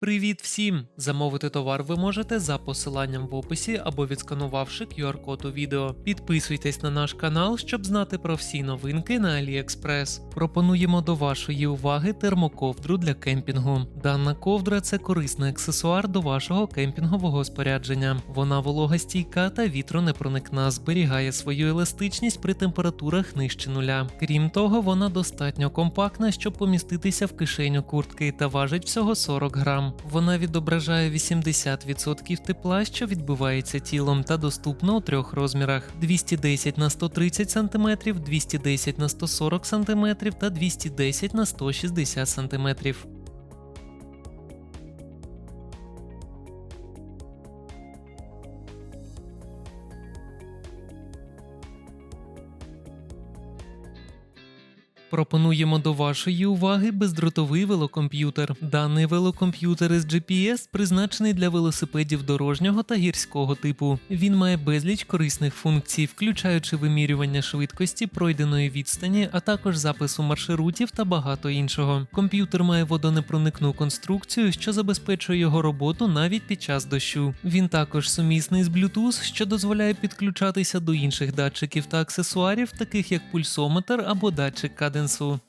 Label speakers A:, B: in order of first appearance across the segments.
A: Привіт всім! Замовити товар ви можете за посиланням в описі або відсканувавши QR-код у відео. Підписуйтесь на наш канал, щоб знати про всі новинки на AliExpress. Пропонуємо до вашої уваги термоковдру для кемпінгу. Дана ковдра це корисний аксесуар до вашого кемпінгового спорядження. Вона вологостійка та вітронепроникна, зберігає свою еластичність при температурах нижче нуля. Крім того, вона достатньо компактна, щоб поміститися в кишеню куртки та важить всього 40 грам. Вона відображає 80% тепла, що відбивається тілом, та доступна у трьох розмірах: 210 на 130 см, 210 на 140 см та 210 на 160 см. Пропонуємо до вашої уваги бездротовий велокомп'ютер. Даний велокомп'ютер із GPS призначений для велосипедів дорожнього та гірського типу. Він має безліч корисних функцій, включаючи вимірювання швидкості пройденої відстані, а також запису маршрутів та багато іншого. Комп'ютер має водонепроникну конструкцію, що забезпечує його роботу навіть під час дощу. Він також сумісний з Bluetooth, що дозволяє підключатися до інших датчиків та аксесуарів, таких як пульсометр або датчик dânsul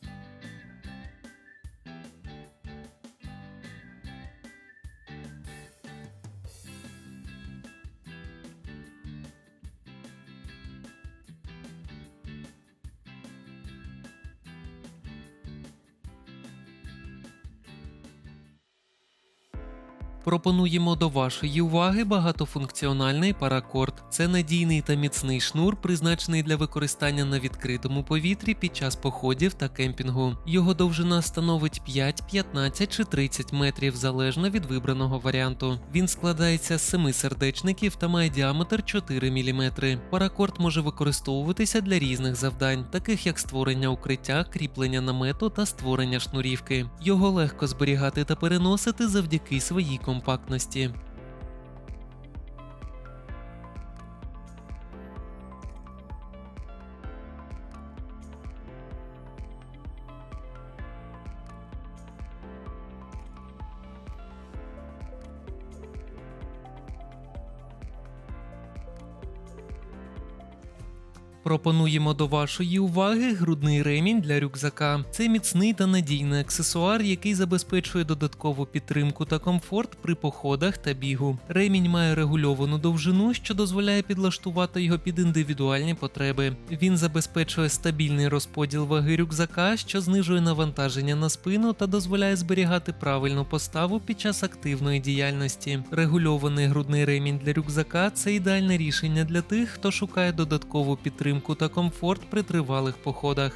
A: Пропонуємо до вашої уваги багатофункціональний паракорд. Це надійний та міцний шнур, призначений для використання на відкритому повітрі під час походів та кемпінгу. Його довжина становить 5, 15 чи 30 метрів залежно від вибраного варіанту. Він складається з семи сердечників та має діаметр 4 мм. Паракорд може використовуватися для різних завдань, таких як створення укриття, кріплення намету та створення шнурівки. Його легко зберігати та переносити завдяки своїй компактності. Пропонуємо до вашої уваги грудний ремінь для рюкзака. Це міцний та надійний аксесуар, який забезпечує додаткову підтримку та комфорт при походах та бігу. Ремінь має регульовану довжину, що дозволяє підлаштувати його під індивідуальні потреби. Він забезпечує стабільний розподіл ваги рюкзака, що знижує навантаження на спину та дозволяє зберігати правильну поставу під час активної діяльності. Регульований грудний ремінь для рюкзака це ідеальне рішення для тих, хто шукає додаткову підтримку та комфорт при тривалих походах.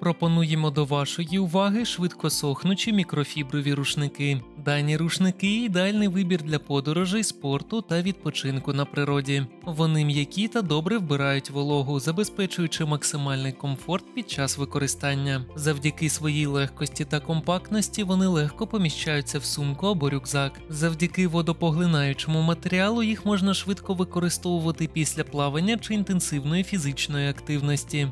A: Пропонуємо до вашої уваги швидкосохнучі мікрофіброві рушники. Дані рушники ідеальний вибір для подорожей, спорту та відпочинку на природі. Вони м'які та добре вбирають вологу, забезпечуючи максимальний комфорт під час використання. Завдяки своїй легкості та компактності вони легко поміщаються в сумку або рюкзак. Завдяки водопоглинаючому матеріалу їх можна швидко використовувати після плавання чи інтенсивної фізичної активності.